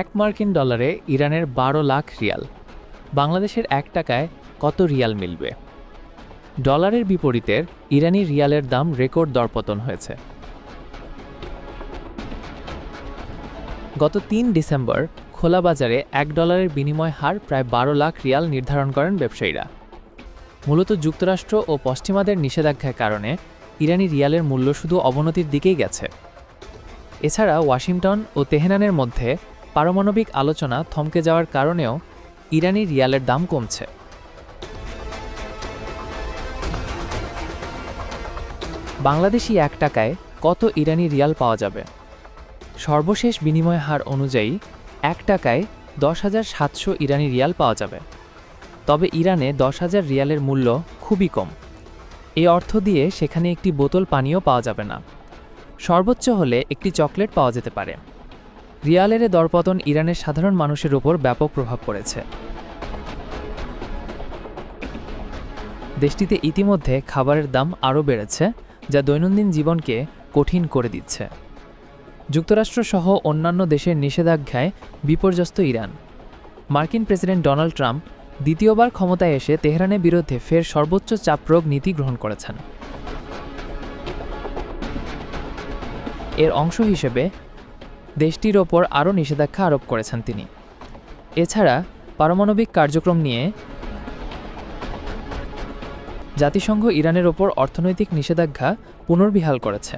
এক মার্কিন ডলারে ইরানের বারো লাখ রিয়াল। বাংলাদেশের এক টাকায় কত রিয়াল মিলবে? ডলারের বিপরীতের ইরানি রিয়ালের দাম রেকর্ড দরপতন হয়েছে। গত তিন ডিসেম্বর খোলা বাজারে এক ডলারের বিনিময় হার প্রায় বারো লাখ রিয়াল নির্ধারণ করেন ব্যবসায়ীরা। মূলত যুক্তরাষ্ট্র ও পশ্চিমাদের নিষেধাজ্ঞার কারণে ইরানি রিয়ালের মূল্য শুধু অবনতির দিকেই গেছে। এছাড়া ওয়াশিংটন ও তেহরানের মধ্যে পারমাণবিক আলোচনা থমকে যাওয়ার কারণেও ইরানি রিয়ালের দাম কমছে। বাংলাদেশি এক টাকায় কত ইরানি রিয়াল পাওয়া যাবে? সর্বশেষ বিনিময় হার অনুযায়ী এক টাকায় দশ হাজার সাতশো ইরানি রিয়াল পাওয়া যাবে। তবে ইরানে দশ হাজার রিয়ালের মূল্য খুবই কম। এই অর্থ দিয়ে সেখানে একটি বোতল পানীয় পাওয়া যাবে না। সর্বোচ্চ হলে একটি চকলেট পাওয়া যেতে পারে। রিয়ালের দরপতন ইরানের সাধারণ মানুষের উপর ব্যাপক প্রভাব পড়েছে। দেশটিতে ইতিমধ্যে খাবারের দাম আরও বেড়েছে, যা দৈনন্দিন জীবনকে কঠিন করে দিচ্ছে। যুক্তরাষ্ট্রসহ অন্যান্য দেশের নিষেধাজ্ঞায় বিপর্যস্ত ইরান। মার্কিন প্রেসিডেন্ট ডোনাল্ড ট্রাম্প দ্বিতীয়বার ক্ষমতায় এসে তেহরানের বিরুদ্ধে ফের সর্বোচ্চ চাপ প্রয়োগ নীতি গ্রহণ করেছেন। এর অংশ হিসেবে দেশটির ওপর আরও নিষেধাজ্ঞা আরোপ করেছেন তিনি। এছাড়া পারমাণবিক কার্যক্রম নিয়ে জাতিসংঘ ইরানের ওপর অর্থনৈতিক নিষেধাজ্ঞা পুনর্বিহাল করেছে।